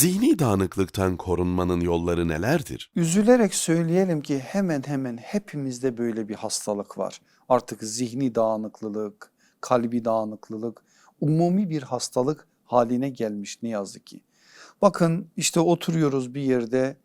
Zihni dağınıklıktan korunmanın yolları nelerdir? Üzülerek söyleyelim ki hemen hemen hepimizde böyle bir hastalık var. Artık zihni dağınıklılık, kalbi dağınıklılık umumi bir hastalık haline gelmiş ne yazık ki. Bakın işte oturuyoruz bir yerde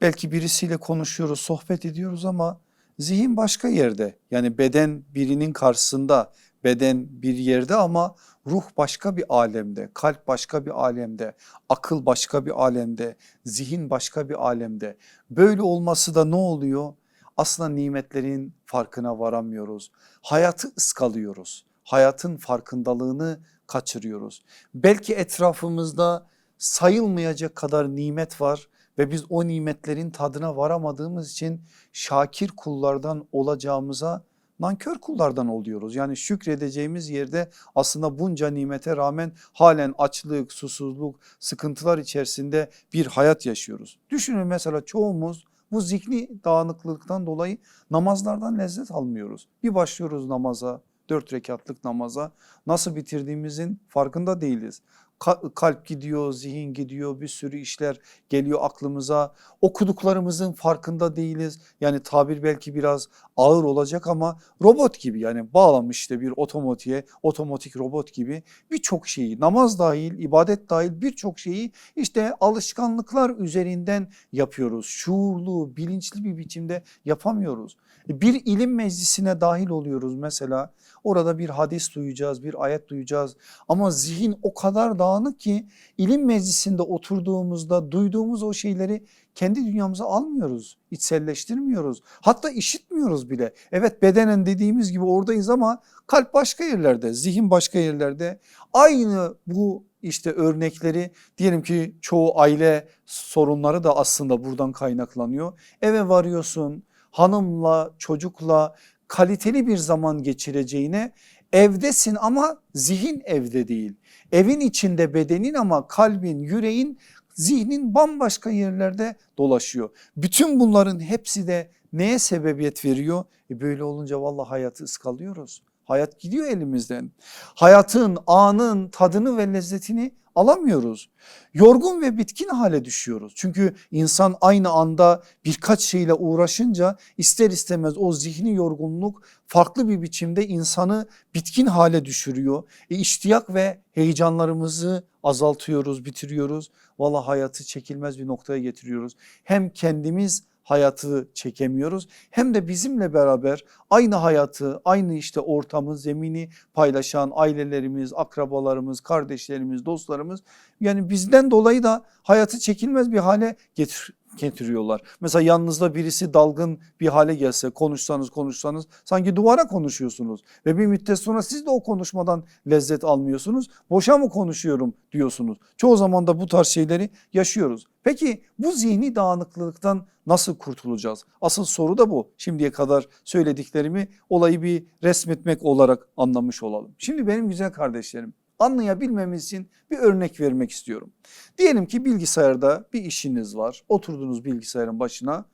belki birisiyle konuşuyoruz sohbet ediyoruz ama zihin başka yerde. Yani beden birinin karşısında beden bir yerde ama ruh başka bir alemde, kalp başka bir alemde, akıl başka bir alemde, zihin başka bir alemde. Böyle olması da ne oluyor? Aslında nimetlerin farkına varamıyoruz. Hayatı ıskalıyoruz. Hayatın farkındalığını kaçırıyoruz. Belki etrafımızda sayılmayacak kadar nimet var ve biz o nimetlerin tadına varamadığımız için şakir kullardan olacağımıza nankör kullardan oluyoruz. Yani şükredeceğimiz yerde aslında bunca nimete rağmen halen açlık, susuzluk, sıkıntılar içerisinde bir hayat yaşıyoruz. Düşünün mesela çoğumuz bu zihni dağınıklıktan dolayı namazlardan lezzet almıyoruz. Bir başlıyoruz namaza, dört rekatlık namaza nasıl bitirdiğimizin farkında değiliz. Ka- Kalp gidiyor, zihin gidiyor, bir sürü işler geliyor aklımıza. Okuduklarımızın farkında değiliz. Yani tabir belki biraz ağır olacak ama robot gibi yani bağlamış işte bir otomotiğe, otomatik robot gibi birçok şeyi namaz dahil, ibadet dahil birçok şeyi işte alışkanlıklar üzerinden yapıyoruz. Şuurlu, bilinçli bir biçimde yapamıyoruz. Bir ilim meclisine dahil oluyoruz mesela orada bir hadis duyacağız, bir ayet duyacağız ama zihin o kadar dağınık ki ilim meclisinde oturduğumuzda duyduğumuz o şeyleri kendi dünyamıza almıyoruz, içselleştirmiyoruz. Hatta işitmiyoruz bile. Evet bedenen dediğimiz gibi oradayız ama kalp başka yerlerde, zihin başka yerlerde. Aynı bu işte örnekleri diyelim ki çoğu aile sorunları da aslında buradan kaynaklanıyor. Eve varıyorsun hanımla çocukla kaliteli bir zaman geçireceğine evdesin ama zihin evde değil. Evin içinde bedenin ama kalbin, yüreğin, zihnin bambaşka yerlerde dolaşıyor. Bütün bunların hepsi de neye sebebiyet veriyor? E böyle olunca vallahi hayatı ıskalıyoruz. Hayat gidiyor elimizden. Hayatın, anın tadını ve lezzetini alamıyoruz. Yorgun ve bitkin hale düşüyoruz. Çünkü insan aynı anda birkaç şeyle uğraşınca ister istemez o zihni yorgunluk farklı bir biçimde insanı bitkin hale düşürüyor. E iştiyak ve heyecanlarımızı azaltıyoruz, bitiriyoruz. Valla hayatı çekilmez bir noktaya getiriyoruz. Hem kendimiz hayatı çekemiyoruz. Hem de bizimle beraber aynı hayatı aynı işte ortamı zemini paylaşan ailelerimiz akrabalarımız kardeşlerimiz dostlarımız yani bizden dolayı da hayatı çekilmez bir hale getir, getiriyorlar. Mesela yanınızda birisi dalgın bir hale gelse konuşsanız konuşsanız sanki duvara konuşuyorsunuz ve bir müddet sonra siz de o konuşmadan lezzet almıyorsunuz. Boşa mı konuşuyorum diyorsunuz. Çoğu zaman da bu tarz şeyleri yaşıyoruz. Peki bu zihni dağınıklıktan nasıl kurtulacağız? Asıl soru da bu. Şimdiye kadar söylediklerimi olayı bir resmetmek olarak anlamış olalım. Şimdi benim güzel kardeşlerim anlayabilmemiz için bir örnek vermek istiyorum. Diyelim ki bilgisayarda bir işiniz var. Oturdunuz bilgisayarın başına.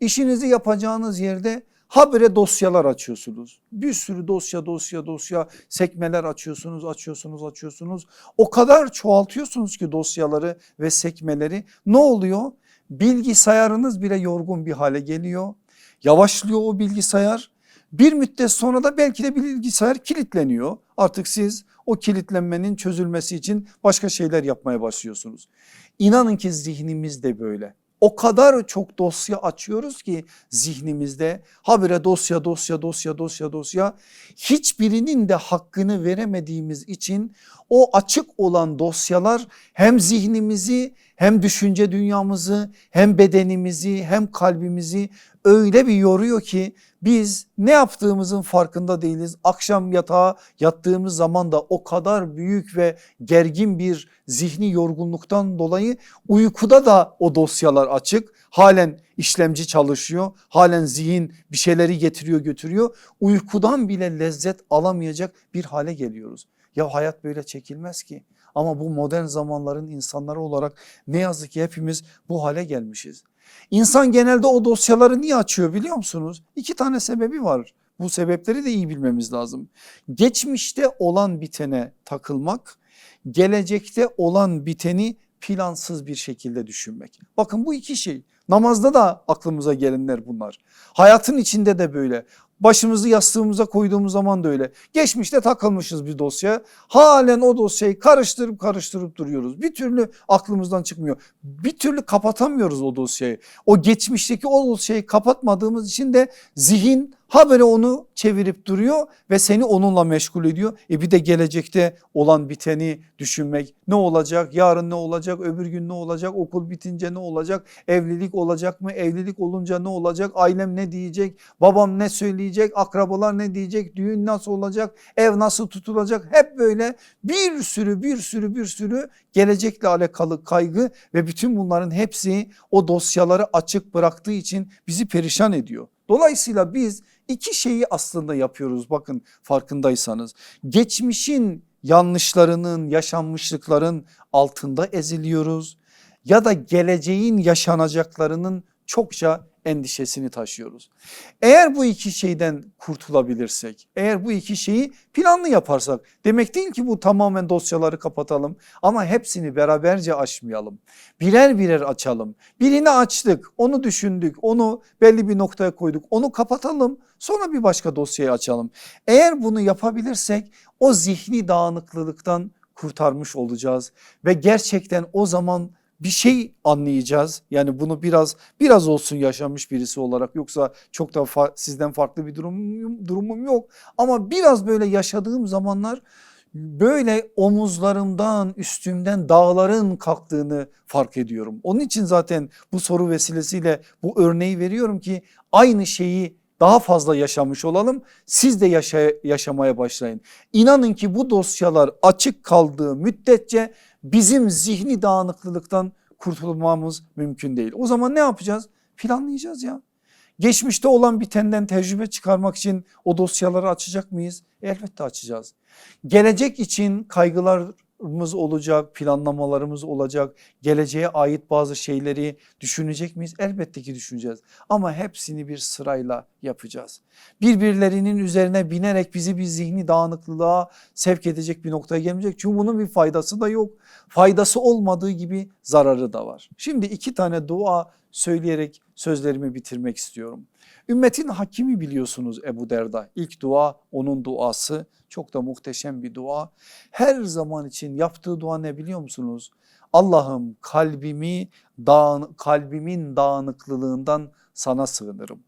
İşinizi yapacağınız yerde habire dosyalar açıyorsunuz. Bir sürü dosya dosya dosya sekmeler açıyorsunuz açıyorsunuz açıyorsunuz. O kadar çoğaltıyorsunuz ki dosyaları ve sekmeleri ne oluyor? Bilgisayarınız bile yorgun bir hale geliyor. Yavaşlıyor o bilgisayar. Bir müddet sonra da belki de bilgisayar kilitleniyor. Artık siz o kilitlenmenin çözülmesi için başka şeyler yapmaya başlıyorsunuz. İnanın ki zihnimiz de böyle. O kadar çok dosya açıyoruz ki zihnimizde habire dosya dosya dosya dosya dosya hiçbirinin de hakkını veremediğimiz için o açık olan dosyalar hem zihnimizi hem düşünce dünyamızı hem bedenimizi hem kalbimizi öyle bir yoruyor ki biz ne yaptığımızın farkında değiliz. Akşam yatağa yattığımız zaman da o kadar büyük ve gergin bir zihni yorgunluktan dolayı uykuda da o dosyalar açık. Halen işlemci çalışıyor. Halen zihin bir şeyleri getiriyor götürüyor. Uykudan bile lezzet alamayacak bir hale geliyoruz. Ya hayat böyle çekilmez ki. Ama bu modern zamanların insanları olarak ne yazık ki hepimiz bu hale gelmişiz. İnsan genelde o dosyaları niye açıyor biliyor musunuz? İki tane sebebi var. Bu sebepleri de iyi bilmemiz lazım. Geçmişte olan bitene takılmak, gelecekte olan biteni plansız bir şekilde düşünmek. Bakın bu iki şey namazda da aklımıza gelenler bunlar. Hayatın içinde de böyle. Başımızı yastığımıza koyduğumuz zaman da öyle. Geçmişte takılmışız bir dosya. Halen o dosyayı karıştırıp karıştırıp duruyoruz. Bir türlü aklımızdan çıkmıyor. Bir türlü kapatamıyoruz o dosyayı. O geçmişteki o dosyayı kapatmadığımız için de zihin habere onu çevirip duruyor ve seni onunla meşgul ediyor. E bir de gelecekte olan biteni düşünmek. Ne olacak? Yarın ne olacak? Öbür gün ne olacak? Okul bitince ne olacak? Evlilik olacak mı? Evlilik olunca ne olacak? Ailem ne diyecek? Babam ne söyleyecek? Akrabalar ne diyecek? Düğün nasıl olacak? Ev nasıl tutulacak? Hep böyle bir sürü bir sürü bir sürü gelecekle alakalı kaygı ve bütün bunların hepsi o dosyaları açık bıraktığı için bizi perişan ediyor. Dolayısıyla biz iki şeyi aslında yapıyoruz bakın farkındaysanız. Geçmişin yanlışlarının yaşanmışlıkların altında eziliyoruz ya da geleceğin yaşanacaklarının çokça endişesini taşıyoruz. Eğer bu iki şeyden kurtulabilirsek, eğer bu iki şeyi planlı yaparsak demek değil ki bu tamamen dosyaları kapatalım ama hepsini beraberce açmayalım. Birer birer açalım. Birini açtık, onu düşündük, onu belli bir noktaya koyduk, onu kapatalım. Sonra bir başka dosyayı açalım. Eğer bunu yapabilirsek o zihni dağınıklılıktan kurtarmış olacağız ve gerçekten o zaman bir şey anlayacağız. Yani bunu biraz biraz olsun yaşamış birisi olarak yoksa çok da fa- sizden farklı bir durumum, durumum yok. Ama biraz böyle yaşadığım zamanlar böyle omuzlarımdan üstümden dağların kalktığını fark ediyorum. Onun için zaten bu soru vesilesiyle bu örneği veriyorum ki aynı şeyi daha fazla yaşamış olalım. Siz de yaşa yaşamaya başlayın. İnanın ki bu dosyalar açık kaldığı müddetçe bizim zihni dağınıklılıktan kurtulmamız mümkün değil. O zaman ne yapacağız? Planlayacağız ya. Geçmişte olan bitenden tecrübe çıkarmak için o dosyaları açacak mıyız? Elbette açacağız. Gelecek için kaygılarımız olacak, planlamalarımız olacak. Geleceğe ait bazı şeyleri düşünecek miyiz? Elbette ki düşüneceğiz. Ama hepsini bir sırayla yapacağız. Birbirlerinin üzerine binerek bizi bir zihni dağınıklığa sevk edecek bir noktaya gelmeyecek. Çünkü bunun bir faydası da yok. Faydası olmadığı gibi zararı da var. Şimdi iki tane dua söyleyerek sözlerimi bitirmek istiyorum. Ümmetin hakimi biliyorsunuz Ebu Derda. İlk dua onun duası çok da muhteşem bir dua. Her zaman için yaptığı dua ne biliyor musunuz? Allah'ım kalbimi dağın, kalbimin dağınıklılığından sana sığınırım.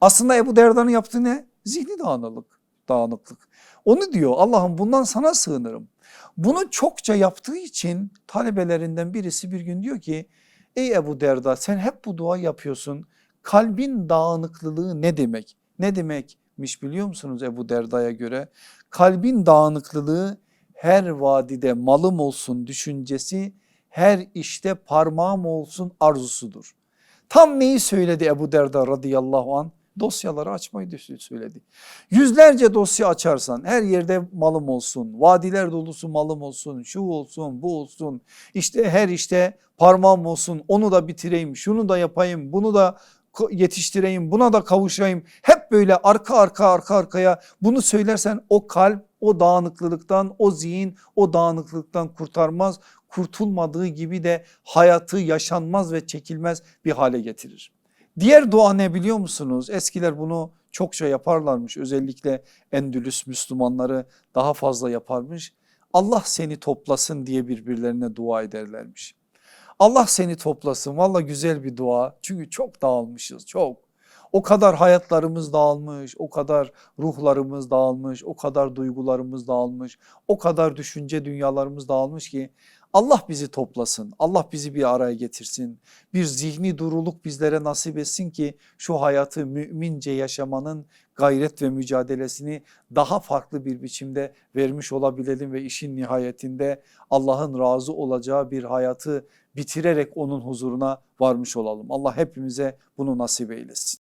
Aslında Ebu Derda'nın yaptığı ne? Zihni dağınıklık. dağınıklık. Onu diyor Allah'ım bundan sana sığınırım. Bunu çokça yaptığı için talebelerinden birisi bir gün diyor ki ey Ebu Derda sen hep bu dua yapıyorsun. Kalbin dağınıklılığı ne demek? Ne demekmiş biliyor musunuz Ebu Derda'ya göre? Kalbin dağınıklılığı her vadide malım olsun düşüncesi, her işte parmağım olsun arzusudur. Tam neyi söyledi Ebu Derda radıyallahu an? Dosyaları açmayı söyledi. Yüzlerce dosya açarsan her yerde malım olsun, vadiler dolusu malım olsun, şu olsun, bu olsun, işte her işte parmağım olsun, onu da bitireyim, şunu da yapayım, bunu da yetiştireyim, buna da kavuşayım. Hep böyle arka arka arka arkaya bunu söylersen o kalp o dağınıklılıktan, o zihin o dağınıklıktan kurtarmaz. Kurtulmadığı gibi de hayatı yaşanmaz ve çekilmez bir hale getirir. Diğer dua ne biliyor musunuz? Eskiler bunu çokça yaparlarmış. Özellikle Endülüs Müslümanları daha fazla yaparmış. Allah seni toplasın diye birbirlerine dua ederlermiş. Allah seni toplasın valla güzel bir dua çünkü çok dağılmışız çok. O kadar hayatlarımız dağılmış, o kadar ruhlarımız dağılmış, o kadar duygularımız dağılmış, o kadar düşünce dünyalarımız dağılmış ki Allah bizi toplasın, Allah bizi bir araya getirsin. Bir zihni duruluk bizlere nasip etsin ki şu hayatı mümince yaşamanın gayret ve mücadelesini daha farklı bir biçimde vermiş olabilelim ve işin nihayetinde Allah'ın razı olacağı bir hayatı bitirerek onun huzuruna varmış olalım. Allah hepimize bunu nasip eylesin.